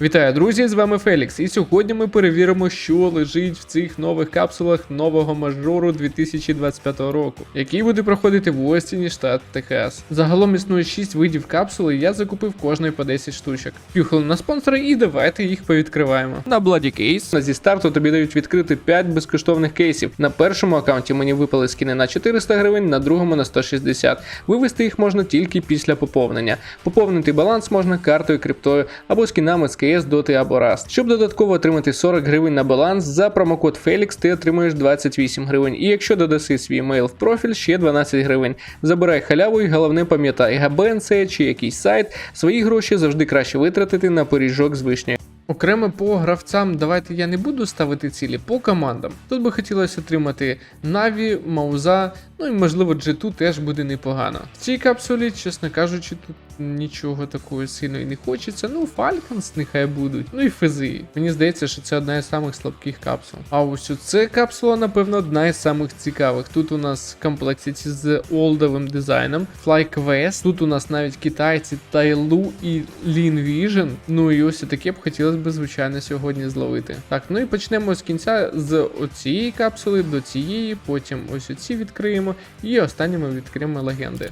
Вітаю, друзі! З вами Фелікс, і сьогодні ми перевіримо, що лежить в цих нових капсулах нового мажору 2025 року, який буде проходити в Остіні, штат Техас. Загалом існує 6 видів капсул, і я закупив кожної по 10 штучок. Пюхали на спонсори і давайте їх повідкриваємо. На Bloody Case зі старту тобі дають відкрити 5 безкоштовних кейсів. На першому аккаунті мені випали скини на 400 гривень, на другому на 160. Вивести їх можна тільки після поповнення. Поповнити баланс можна картою, криптою або скінами з КС, Доти або Rust. Щоб додатково отримати 40 гривень на баланс, за промокод Felix ти отримуєш 28 гривень. І якщо додаси свій мейл в профіль, ще 12 гривень. Забирай халяву і головне пам'ятай, ГБНЦ чи якийсь сайт, свої гроші завжди краще витратити на пиріжок з вишнею. Окремо по гравцям, давайте я не буду ставити цілі по командам. Тут би хотілося отримати Наві, Мауза, ну і можливо G2 теж буде непогано. В цій капсулі, чесно кажучи, тут нічого такого сильно і не хочеться. Ну, Falcons нехай будуть. Ну і Фези. Мені здається, що це одна із самих слабких капсул. А ось ця капсула, напевно, одна із самих цікавих. Тут у нас комплектиці з олдовим дизайном, FlyQuest. Тут у нас навіть китайці Тайлу і Lean Vision. Ну і ось таке б хотілося б, звичайно, сьогодні зловити. Так, ну і почнемо з кінця з оцієї капсули до цієї, потім ось оці відкриємо, і останніми відкриємо легенди.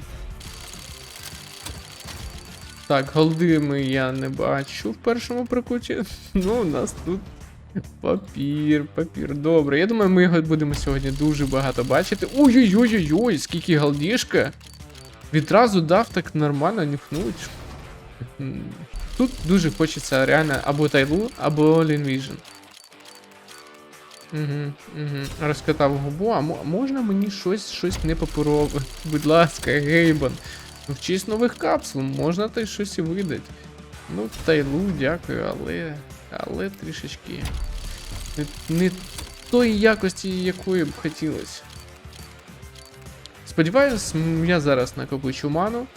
Так, голдими я не бачу в першому прикуті. Ну, у нас тут папір, папір. Добре. Я думаю, ми його будемо сьогодні дуже багато бачити. Ой-ой-ой-ой, скільки голдішка. Відразу дав так нормально нюхнуть. Тут дуже хочеться реально або Тайлу, або Лінвіжн. Угу, угу. Розкатав губу, а можна мені щось, щось не паперове? Будь ласка, Гейбан. Вчись нових капсул, можна та й щось і видать. Ну, тайлу, дякую, але. Але трішечки. Не, не тої якості, якої б хотілося. Сподіваюсь, я зараз накопичу ману,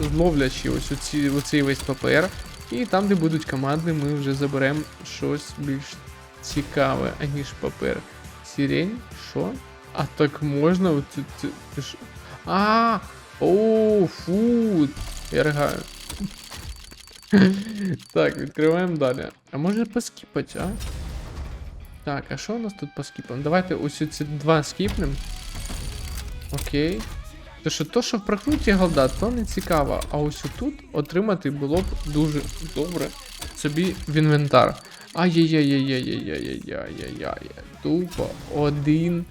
зловлячи ось оці, оцей весь ППР. І там, де будуть команди, ми вже заберемо щось більш цікаве, аніж папер. Сірень? Що? А так можна? А, о, фу, я ригаю. Так, відкриваємо далі. А може поскіпать, а? Так, а що у нас тут по скіпам? Давайте ось ці два скіпнем. Окей. То що то, що в прокруті голда, то не цікаво. А ось тут отримати було б дуже добре собі в інвентар. Ай-яй-яй-яй-яй-яй-яй-яй-яй. Тупо один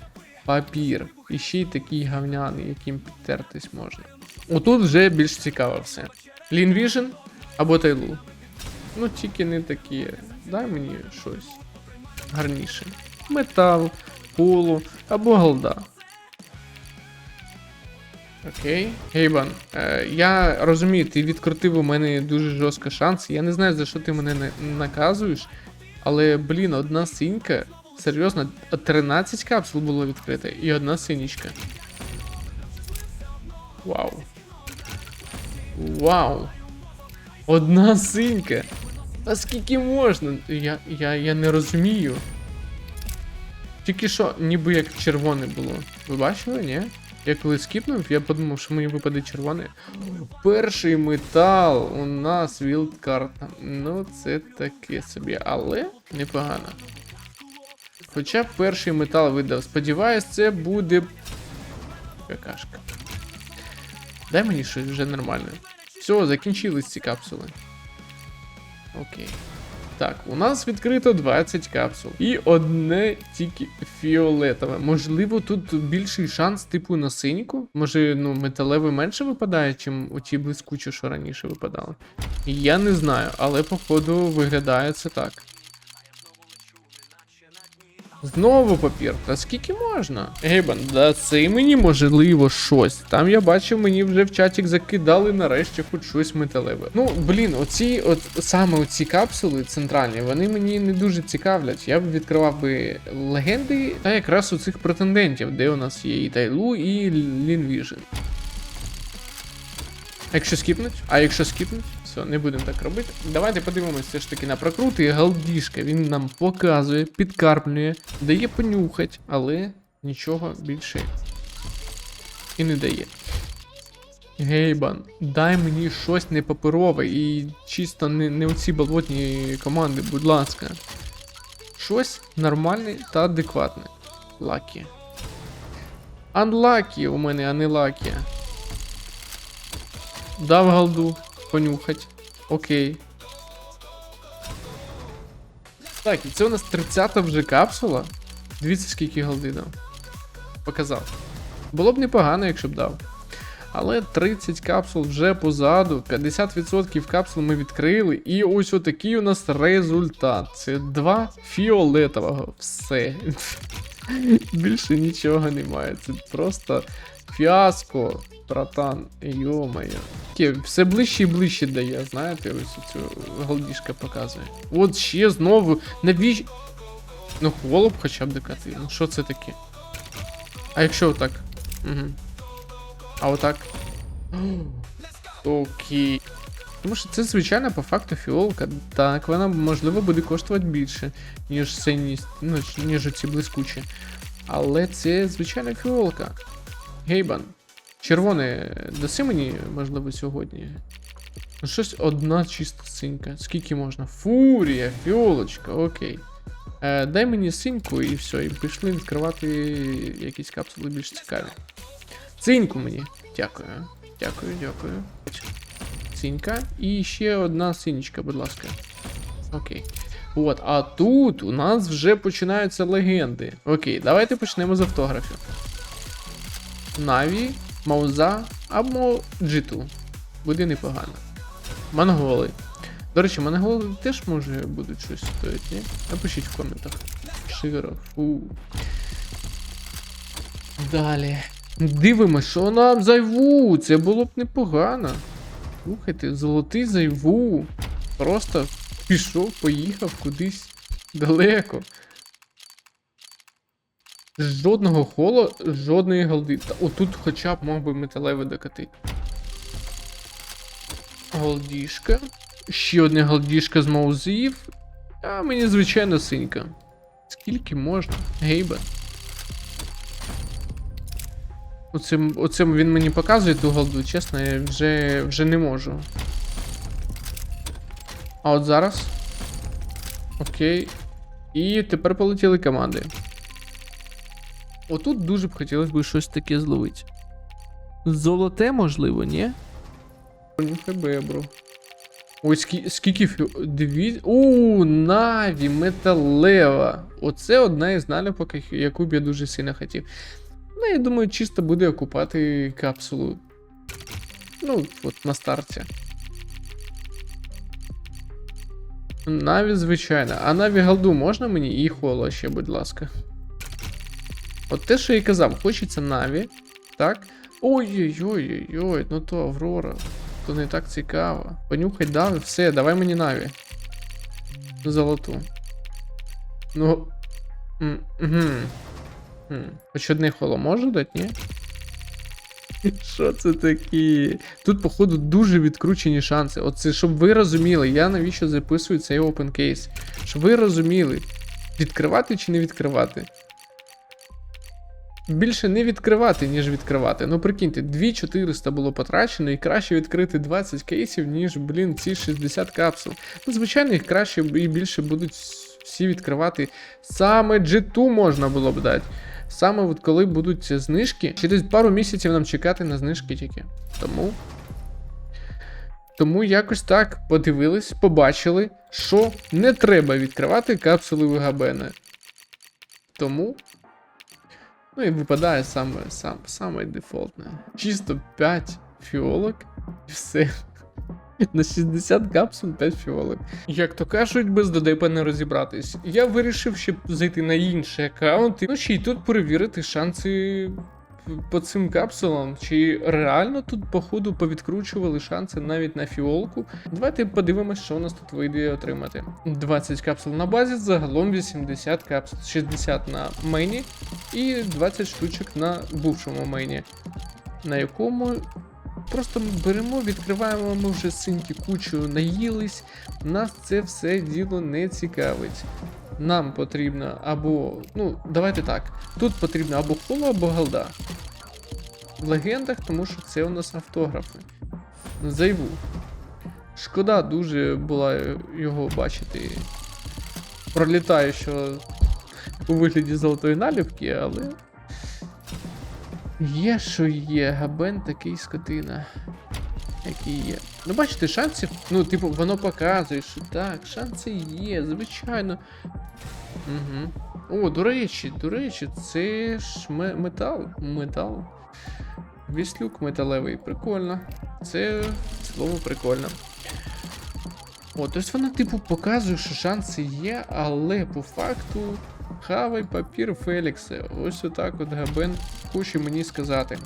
папір. І ще й такий гавняний, яким підтертись можна. Отут вже більш цікаво все. Vision або Тайлу. Ну, тільки не такі. Дай мені щось гарніше. Метал, полу або голда. Окей. Гейбан, е, я розумію, ти відкрутив у мене дуже жорстко шанс. Я не знаю, за що ти мене на- наказуєш. Але, блін, одна синька. Серйозно, 13 капсул було відкрито і одна синічка. Вау. Вау. Одна синька. А скільки можна? Я, я, я не розумію. Тільки що, ніби як червоне було. Ви бачили, ні? Я коли скіпнув, я подумав, що мені випаде червоне. Перший метал у нас вілдкарта. Ну, це таке собі, але непогано. Хоча перший метал видав. Сподіваюсь, це буде. Какашка. Дай мені щось вже нормальне. Все, закінчились ці капсули. Окей. Так, у нас відкрито 20 капсул. І одне тільки фіолетове. Можливо, тут більший шанс, типу, на синьку. Може, ну, металеве менше випадає, чим оті блискучі, що раніше випадали. Я не знаю, але походу виглядає це так. Знову папір. Та скільки можна? Гейбан, да це мені можливо щось. Там я бачив, мені вже в чатик закидали нарешті хоч щось металеве. Ну, блін, оці, от саме оці капсули центральні, вони мені не дуже цікавлять. Я б відкривав би легенди та якраз у цих претендентів, де у нас є і Тайлу, і Лінвіжн. А якщо скіпнуть? А якщо скіпнуть? Все, не будемо так робити. Давайте подивимося все ж таки на прокрути. Галдішка. Він нам показує, підкармлює, дає понюхать, але нічого більше і не дає. Гейбан, дай мені щось не паперове і чисто не, не оці болотні команди, будь ласка. Щось нормальне та адекватне. Лакі. Unlucky у мене, а не лакі. Дав голду, понюхать. Окей. Так, і це у нас 30-та вже капсула. Дивіться, скільки голди дав. Показав. Було б непогано, якщо б дав. Але 30 капсул вже позаду, 50% капсул ми відкрили, і ось отакий у нас результат. Це два фіолетового. Все. Більше нічого немає. Це просто фіаско, братан. Йо-моє. Все ближче і ближче дає, знаєте, ось цю голдішка показує. От ще знову. Навіщо. Ну, холоп хоча б докати. Ну що це таке? А якщо отак? Угу. А отак. Окей. Тому що це звичайно по факту фіолка. Так, вона можливо буде коштувати більше, ніж сині, ну, ніж ці блискучі. Але це звичайна фіолка. Гейбан. Червоне, даси мені, можливо, сьогодні. Ну, щось одна чиста синька. Скільки можна? Фурія, фіолочка, окей. Е, дай мені синьку і все, і пішли відкривати якісь капсули більш цікаві. Синьку мені. Дякую. Дякую, дякую. Синька. І ще одна синічка, будь ласка. Окей. От, а тут у нас вже починаються легенди. Окей, давайте почнемо з автографів. Наві, Мауза або Джиту. Буде непогано. Монголи. До речі, монголи теж може будуть щось стоїти, ні? Напишіть в коментах. Широ, фу. Далі. Дивимось, що нам зайву. Це було б непогано. Слухайте, золотий зайву. Просто пішов, поїхав кудись далеко. Жодного холо, жодної голди. Та отут хоча б мог би металевий докатити. Голдішка. Ще одна голдішка з маузів. А мені звичайно синька. Скільки можна? Гейба. Оцим, оцим він мені показує ту голду, чесно, я вже, вже не можу. А от зараз. Окей. І тепер полетіли команди. Отут дуже б хотілося б щось таке зловити. Золоте, можливо, ні? Бебру. Ой, скільки, скільки. Дві... У, Наві, металева. Оце одна із наліпок, яку б я дуже сильно хотів. Ну, я думаю, чисто буде окупати капсулу. Ну, от на старті. Наві, звичайно. А Наві голду можна мені і холо ще, будь ласка. От те, що я і казав, хочеться Наві. Так. Ой-ой-ой-ой, ну то Аврора. То не так цікаво. Понюхай дави, все, давай мені Наві. Золоту. Ну. Угу. Хоч одне холо може дати, ні? Що це таке? Тут, походу, дуже відкручені шанси. Оце, щоб ви розуміли, я навіщо записую цей open case. Щоб ви розуміли, відкривати чи не відкривати. Більше не відкривати, ніж відкривати. Ну прикиньте, 2400 було потрачено, і краще відкрити 20 кейсів, ніж, блін, ці 60 капсул. Ну, звичайно, їх краще і більше будуть всі відкривати. Саме G2 можна було б дати. Саме от коли будуть знижки, через пару місяців нам чекати на знижки тільки. Тому. Тому якось так подивились, побачили, що не треба відкривати капсули ВГБН. Тому. Ну і випадає саме сам, саме дефолтне. Чисто 5 фіолок і все. На 60 капсул 5 фіолок. Як то кажуть, без додепа не розібратись. Я вирішив ще зайти на інший аккаунт, ну ще й тут перевірити шанси по цим капсулам. Чи реально тут, походу, повідкручували шанси навіть на фіолку. Давайте подивимось, що у нас тут вийде отримати. 20 капсул на базі, загалом 80 капсул, 60 на мейні і 20 штучок на бувшому мейні. На якому Просто ми беремо, відкриваємо, ми вже синьки кучу наїлись. Нас це все діло не цікавить. Нам потрібно або. Ну, давайте так. Тут потрібно або холо, або голда. в легендах, тому що це у нас автографи. Зайву. Шкода дуже була його бачити. Пролітаю, що у вигляді золотої наліпки, але. Є, що є, габен такий скотина. Який є. Ну, бачите, шансів. Ну, типу, воно показує, що так, шанси є, звичайно. Угу. О, до речі, до речі, це ж метал. Метал. Віслюк металевий, прикольно. Це слово прикольно. О, тобто вона, типу, показує, що шанси є, але по факту хавай папір Фелікса. Ось отак от Габен хоче мені сказати.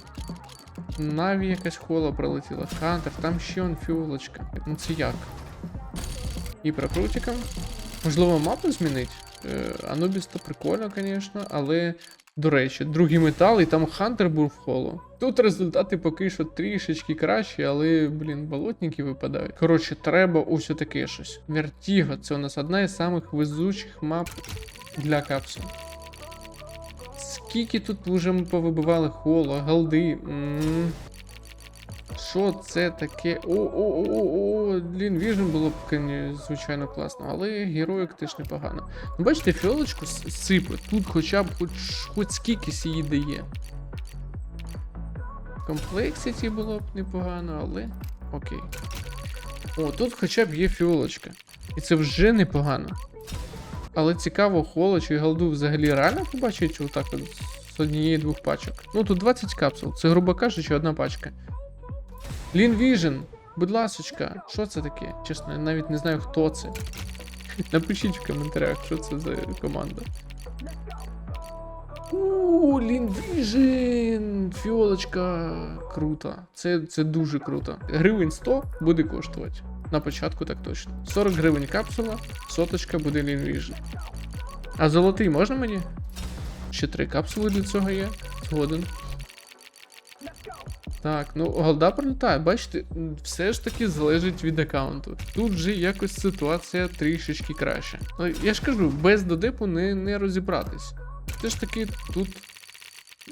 Наві якась хола пролетіла. Хантер, там ще он фіолочка. Ну це як? І прокрутиком. Можливо, мапу змінить? Е, Анубіс то прикольно, звісно, але. До речі, другий метал, і там Хантер був в холо. Тут результати поки що трішечки кращі, але, блін, болотники випадають. Коротше, треба ось таке щось. Вертіго, це у нас одна із самих везучих мап для капсул. Скільки тут вже ми повибивали холо, голди. м Що це таке? О-о-о-о-о, блін, було б, звичайно, класно, але героїк теж непогано. Ну, бачите, фіолочку сипе. Тут хоча б хоч, хоч скількись її дає. Комплексіті було б непогано, але окей. О, тут хоча б є фіолочка. І це вже непогано. Але цікаво, холо чи голду взагалі реально побачить отак от з однієї двох пачок. Ну тут 20 капсул, це, грубо кажучи, одна пачка. Lean Vision, будь ласочка, що це таке? Чесно, я навіть не знаю, хто це. Напишіть в коментарях, що це за команда. У, Lean Vision! Фіолочка. Круто. Це, це дуже круто. Гривень 100 буде коштувати. На початку так точно. 40 гривень капсула, соточка буде Vision. А золотий можна мені? Ще три капсули для цього є. Згоден. Так, ну голда пролітає, бачите, все ж таки залежить від аккаунту. Тут же якось ситуація трішечки краща. Ну, я ж кажу, без додепу не, не розібратись. Все ж таки тут.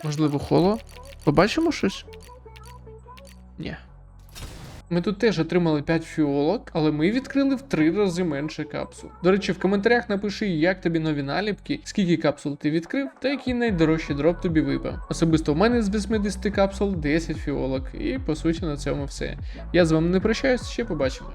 Можливо, холо. Побачимо щось? Ні. Ми тут теж отримали 5 фіолок, але ми відкрили в 3 рази менше капсул. До речі, в коментарях напиши, як тобі нові наліпки, скільки капсул ти відкрив, та який найдорожчий дроп тобі випав. Особисто в мене з 80 капсул 10 фіолок, і по суті на цьому все. Я з вами не прощаюсь, ще побачимось.